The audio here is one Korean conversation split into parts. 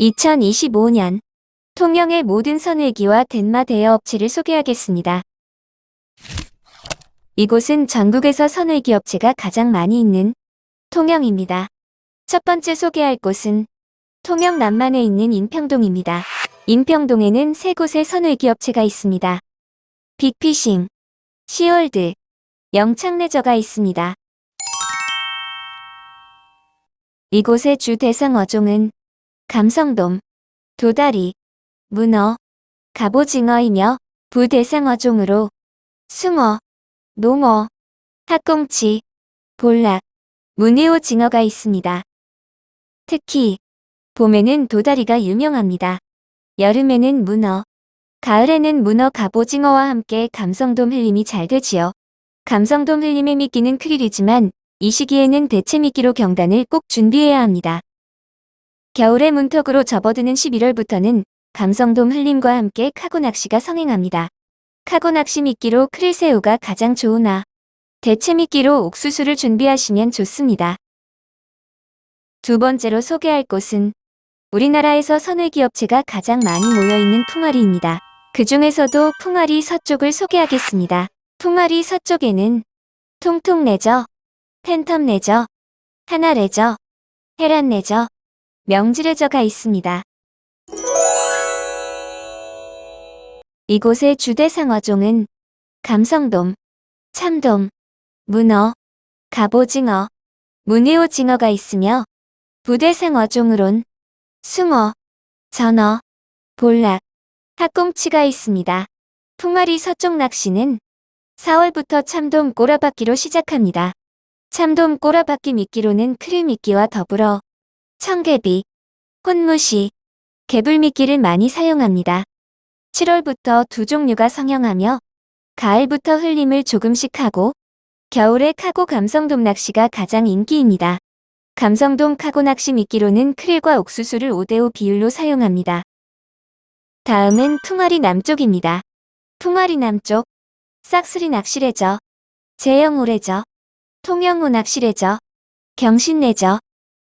2025년 통영의 모든 선회기와 덴마 대여업체를 소개하겠습니다. 이곳은 전국에서 선회기 업체가 가장 많이 있는 통영입니다. 첫 번째 소개할 곳은 통영 남만에 있는 인평동입니다. 인평동에는 세 곳의 선회기 업체가 있습니다. 빅피싱, 시월드, 영창레저가 있습니다. 이곳의 주 대상 어종은 감성돔, 도다리, 문어, 갑오징어이며 부대상 어종으로 숭어, 농어, 학꽁치, 볼락, 문해오징어가 있습니다. 특히 봄에는 도다리가 유명합니다. 여름에는 문어, 가을에는 문어 갑오징어와 함께 감성돔 흘림이 잘 되지요. 감성돔 흘림의 미끼는 크릴이지만 이 시기에는 대체 미끼로 경단을 꼭 준비해야 합니다. 겨울의 문턱으로 접어드는 11월부터는 감성돔 흘림과 함께 카고 낚시가 성행합니다. 카고 낚시 미끼로 크릴새우가 가장 좋으나 대체 미끼로 옥수수를 준비하시면 좋습니다. 두 번째로 소개할 곳은 우리나라에서 선회기 업체가 가장 많이 모여있는 풍아리입니다. 그 중에서도 풍아리 서쪽을 소개하겠습니다. 풍아리 서쪽에는 통통 레저, 팬텀 레저, 하나 레저, 헤란 레저, 명지 레저가 있습니다. 이곳의 주대상 어종은 감성돔, 참돔, 문어, 갑오징어, 문해오징어가 있으며 부대상 어종으론 숭어, 전어, 볼락, 학꽁치가 있습니다. 풍아리 서쪽 낚시는 4월부터 참돔 꼬라박기로 시작합니다. 참돔 꼬라박기 미끼로는 크릴 미끼와 더불어 청개비, 혼무시, 개불미끼를 많이 사용합니다. 7월부터 두 종류가 성형하며 가을부터 흘림을 조금씩 하고 겨울에 카고 감성돔 낚시가 가장 인기입니다. 감성돔 카고 낚시 미끼로는 크릴과 옥수수를 5대5 비율로 사용합니다. 다음은 풍아리 남쪽입니다. 풍아리 남쪽, 싹스리 낚시래저, 제영오래저, 통영호 낚시래저, 경신래저,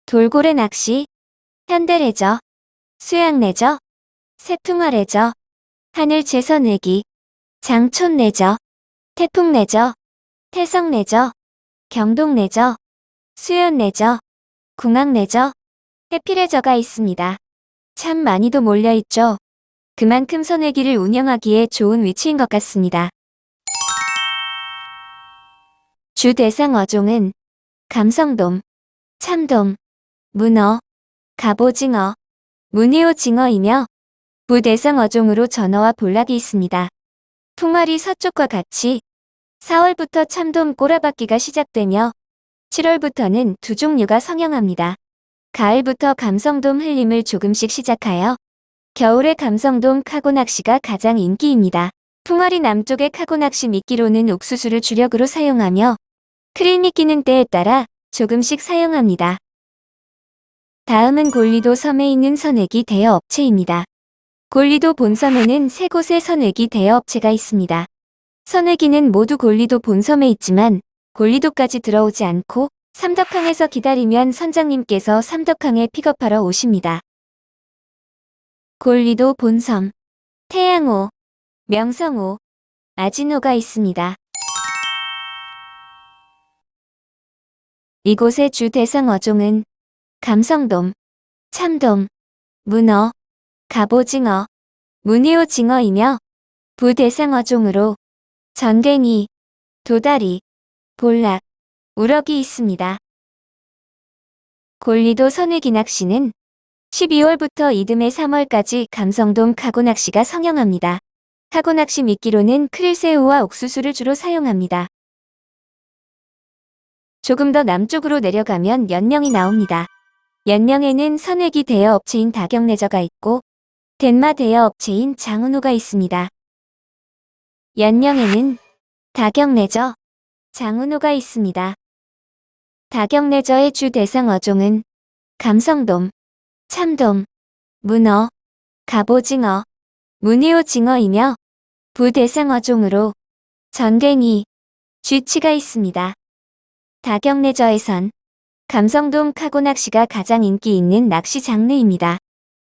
돌고래 낚시, 현대래저, 수양래저, 새풍화래저, 하늘채선외기, 장촌래저, 태풍래저, 태성래저, 경동래저, 수연래저, 궁악래저, 해피래저가 있습니다. 참 많이도 몰려있죠. 그만큼 선회기를 운영하기에 좋은 위치인 것 같습니다. 주 대상 어종은 감성돔, 참돔, 문어, 갑오징어, 문해오징어이며 부대상 어종으로 전어와 볼락이 있습니다. 풍아리 서쪽과 같이 4월부터 참돔 꼬라박기가 시작되며 7월부터는 두 종류가 성형합니다. 가을부터 감성돔 흘림을 조금씩 시작하여 겨울에 감성돔 카고 낚시가 가장 인기입니다. 풍아리 남쪽의 카고 낚시 미끼로는 옥수수를 주력으로 사용하며 크릴 미끼는 때에 따라 조금씩 사용합니다. 다음은 골리도 섬에 있는 선회기 대여 업체입니다. 골리도 본섬에는 세 곳의 선회기 대여 업체가 있습니다. 선회기는 모두 골리도 본섬에 있지만 골리도까지 들어오지 않고 삼덕항에서 기다리면 선장님께서 삼덕항에 픽업하러 오십니다. 골리도 본섬, 태양호, 명성호, 아진호가 있습니다. 이곳의 주 대상 어종은 감성돔, 참돔, 문어, 갑오징어, 문해오징어이며 부대상 어종으로 전갱이, 도다리, 볼락, 우럭이 있습니다. 골리도 선회기 낚시는 12월부터 이듬해 3월까지 감성돔 카고 낚시가 성형합니다. 카고 낚시 미끼로는 크릴새우와 옥수수를 주로 사용합니다. 조금 더 남쪽으로 내려가면 연령이 나옵니다. 연령에는 선회기 대여 업체인 다경레저가 있고 덴마 대여 업체인 장은호가 있습니다. 연령에는 다경레저, 장은호가 있습니다. 다경레저의 주 대상 어종은 감성돔, 참돔, 문어, 갑오징어, 문해오징어이며 부대상 어종으로 전갱이, 쥐치가 있습니다. 다경레저에선 감성돔 카고 낚시가 가장 인기 있는 낚시 장르입니다.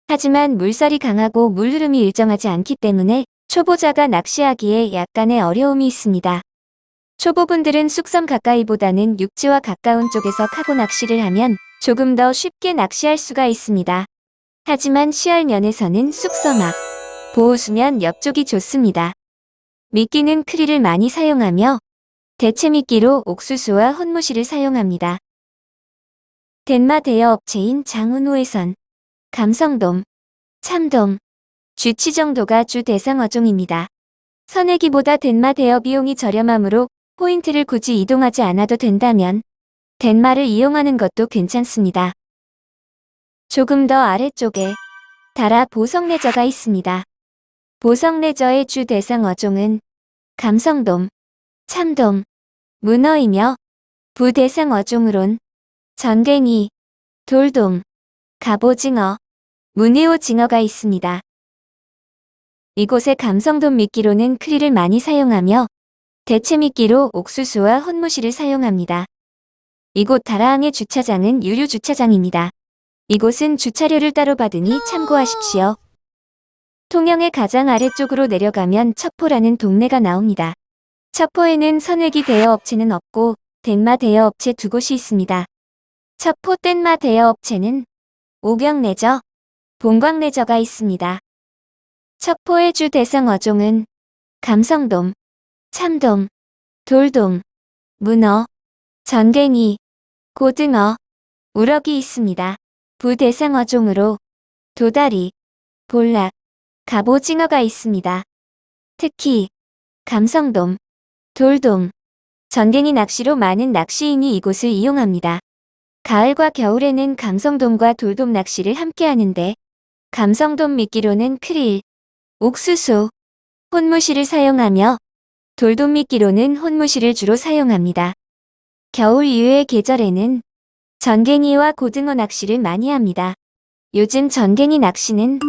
하지만 물살이 강하고 물 흐름이 일정하지 않기 때문에 초보자가 낚시하기에 약간의 어려움이 있습니다. 초보분들은 숙섬 가까이보다는 육지와 가까운 쪽에서 카고 낚시를 하면 조금 더 쉽게 낚시할 수가 있습니다. 하지만 시할 면에서는 숙섬 앞, 보호수면 옆쪽이 좋습니다. 미끼는 크릴을 많이 사용하며 대체 미끼로 옥수수와 혼무실을 사용합니다. 덴마 대여 업체인 장운호에선 감성돔, 참돔, 쥐치 정도가 주 대상 어종입니다. 선회기보다 덴마 대여 비용이 저렴하므로 포인트를 굳이 이동하지 않아도 된다면 덴마를 이용하는 것도 괜찮습니다. 조금 더 아래쪽에 다라 보성레저가 있습니다. 보성레저의 주 대상 어종은 감성돔, 참돔, 문어이며 부대상 어종으론 전갱이, 돌돔, 갑오징어, 문의오징어가 있습니다. 이곳의 감성돔 미끼로는 크릴을 많이 사용하며 대체 미끼로 옥수수와 혼무실을 사용합니다. 이곳 다라항의 주차장은 유료 주차장입니다. 이곳은 주차료를 따로 받으니 참고하십시오. 통영의 가장 아래쪽으로 내려가면 척포라는 동네가 나옵니다. 척포에는 선회기 대여업체는 없고 덴마 대여업체 두 곳이 있습니다. 척포 덴마 대여업체는 오경레저, 본광레저가 있습니다. 척포의 주 대상 어종은 감성돔, 참돔, 돌돔, 문어, 전갱이, 고등어, 우럭이 있습니다. 부대상 어종으로 도다리, 볼락, 갑오징어가 있습니다. 특히 감성돔, 돌돔, 전갱이 낚시로 많은 낚시인이 이곳을 이용합니다. 가을과 겨울에는 감성돔과 돌돔 낚시를 함께 하는데 감성돔 미끼로는 크릴, 옥수수, 혼무실을 사용하며 돌돔 미끼로는 혼무실을 주로 사용합니다. 겨울 이후의 계절에는 전갱이와 고등어 낚시를 많이 합니다. 요즘 전갱이 낚시는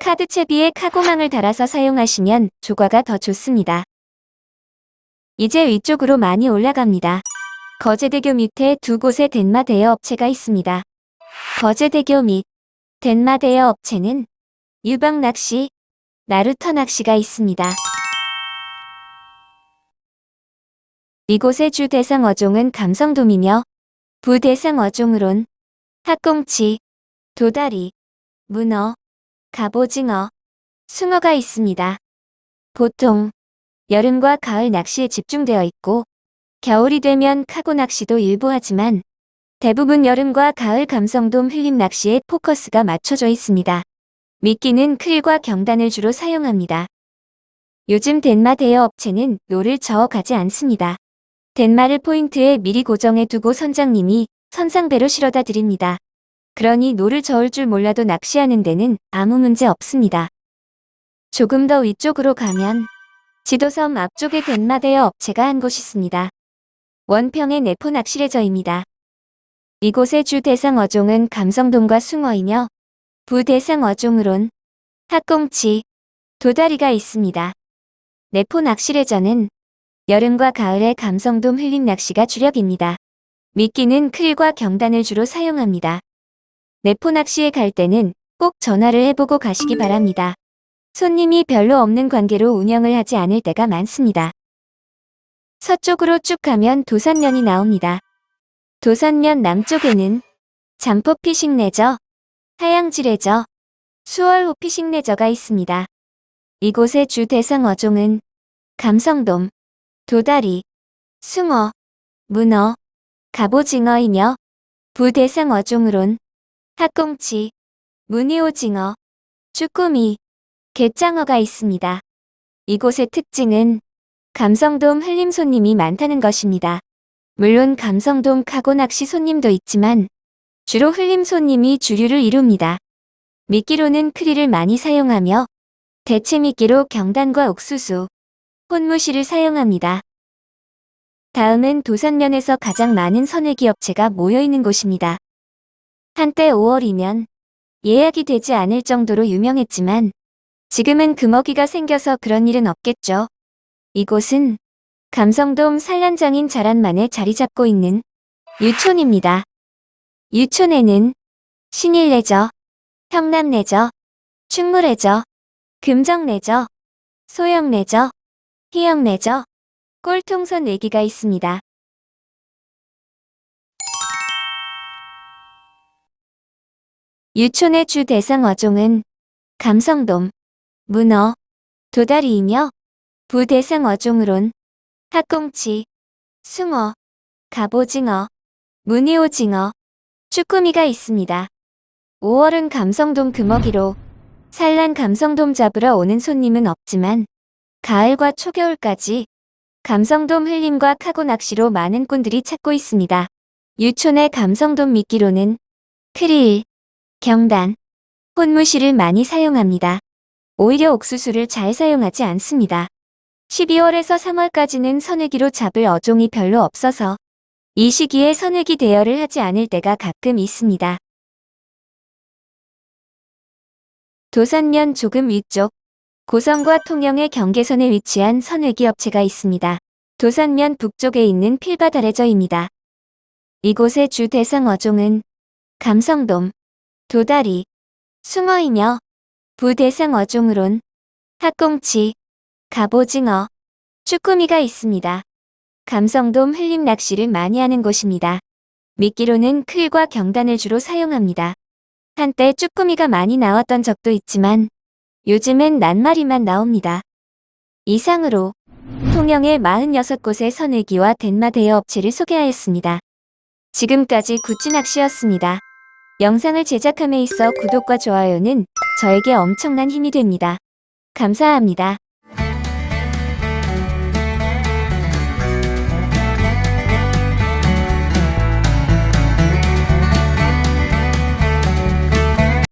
카드채비에 카고망을 달아서 사용하시면 조과가 더 좋습니다. 이제 위쪽으로 많이 올라갑니다. 거제대교 밑에 두 곳의 덴마 대여 업체가 있습니다. 거제대교 및 덴마 대여 업체는 유방 낚시, 나루터 낚시가 있습니다. 이곳의 주 대상 어종은 감성돔이며 부대상 어종으론 학꽁치, 도다리, 문어, 갑오징어, 숭어가 있습니다. 보통 여름과 가을 낚시에 집중되어 있고 겨울이 되면 카고 낚시도 일부 하지만 대부분 여름과 가을 감성돔 흘림 낚시에 포커스가 맞춰져 있습니다. 미끼는 클과 경단을 주로 사용합니다. 요즘 덴마 대여 업체는 노를 저어 가지 않습니다. 덴마를 포인트에 미리 고정해 두고 선장님이 선상배로 실어다 드립니다. 그러니 노를 저을 줄 몰라도 낚시하는 데는 아무 문제 없습니다. 조금 더 위쪽으로 가면 지도섬 앞쪽에 덴마 대여 업체가 한 곳 있습니다. 원평의 네포 낚시레저입니다. 이곳의 주 대상 어종은 감성돔과 숭어이며 부대상 어종으론 학꽁치, 도다리가 있습니다. 네포 낚시레저는 여름과 가을에 감성돔 흘림 낚시가 주력입니다. 미끼는 클과 경단을 주로 사용합니다. 네포 낚시에 갈 때는 꼭 전화를 해보고 가시기 바랍니다. 손님이 별로 없는 관계로 운영을 하지 않을 때가 많습니다. 서쪽으로 쭉 가면 도산면이 나옵니다. 도산면 남쪽에는 잠포 피싱 레저, 하양지 레저, 수월호 피싱 레저가 있습니다. 이곳의 주 대상 어종은 감성돔, 도다리, 숭어, 문어, 갑오징어이며 부대상 어종으론 학꽁치, 무늬오징어, 쭈꾸미, 갯장어가 있습니다. 이곳의 특징은 감성돔 흘림 손님이 많다는 것입니다. 물론 감성돔 카고 낚시 손님도 있지만 주로 흘림 손님이 주류를 이룹니다. 미끼로는 크릴을 많이 사용하며 대체 미끼로 경단과 옥수수, 혼무실을 사용합니다. 다음은 도산면에서 가장 많은 선회기 업체가 모여있는 곳입니다. 한때 5월이면 예약이 되지 않을 정도로 유명했지만 지금은 금어기가 생겨서 그런 일은 없겠죠. 이곳은 감성돔 산란장인 자란만에 자리 잡고 있는 유촌입니다. 유촌에는 신일레저, 평남레저, 충무레저, 금정레저, 소형레저, 희영레저, 꼴통선 내기가 있습니다. 유촌의 주 대상 어종은 감성돔, 문어, 도다리이며 부대상 어종으론 학꽁치, 숭어, 갑오징어, 무늬오징어, 쭈꾸미가 있습니다. 5월은 감성돔 금어기로 산란 감성돔 잡으러 오는 손님은 없지만 가을과 초겨울까지 감성돔 흘림과 카고 낚시로 많은 꾼들이 찾고 있습니다. 유촌의 감성돔 미끼로는 크릴, 경단, 혼무실을 많이 사용합니다. 오히려 옥수수를 잘 사용하지 않습니다. 12월에서 3월까지는 선회기로 잡을 어종이 별로 없어서 이 시기에 선회기 대여를 하지 않을 때가 가끔 있습니다. 도산면 조금 위쪽, 고성과 통영의 경계선에 위치한 선회기 업체가 있습니다. 도산면 북쪽에 있는 필바다레저입니다. 이곳의 주 대상 어종은 감성돔, 도다리, 숭어이며 부대상 어종으론 학꽁치, 갑오징어, 쭈꾸미가 있습니다. 감성돔 흘림 낚시를 많이 하는 곳입니다. 미끼로는 클과 경단을 주로 사용합니다. 한때 쭈꾸미가 많이 나왔던 적도 있지만 요즘엔 낱마리만 나옵니다. 이상으로 통영의 46곳의 선일기와 덴마 대여 업체를 소개하였습니다. 지금까지 구찌낚시였습니다. 영상을 제작함에 있어 구독과 좋아요는 저에게 엄청난 힘이 됩니다. 감사합니다.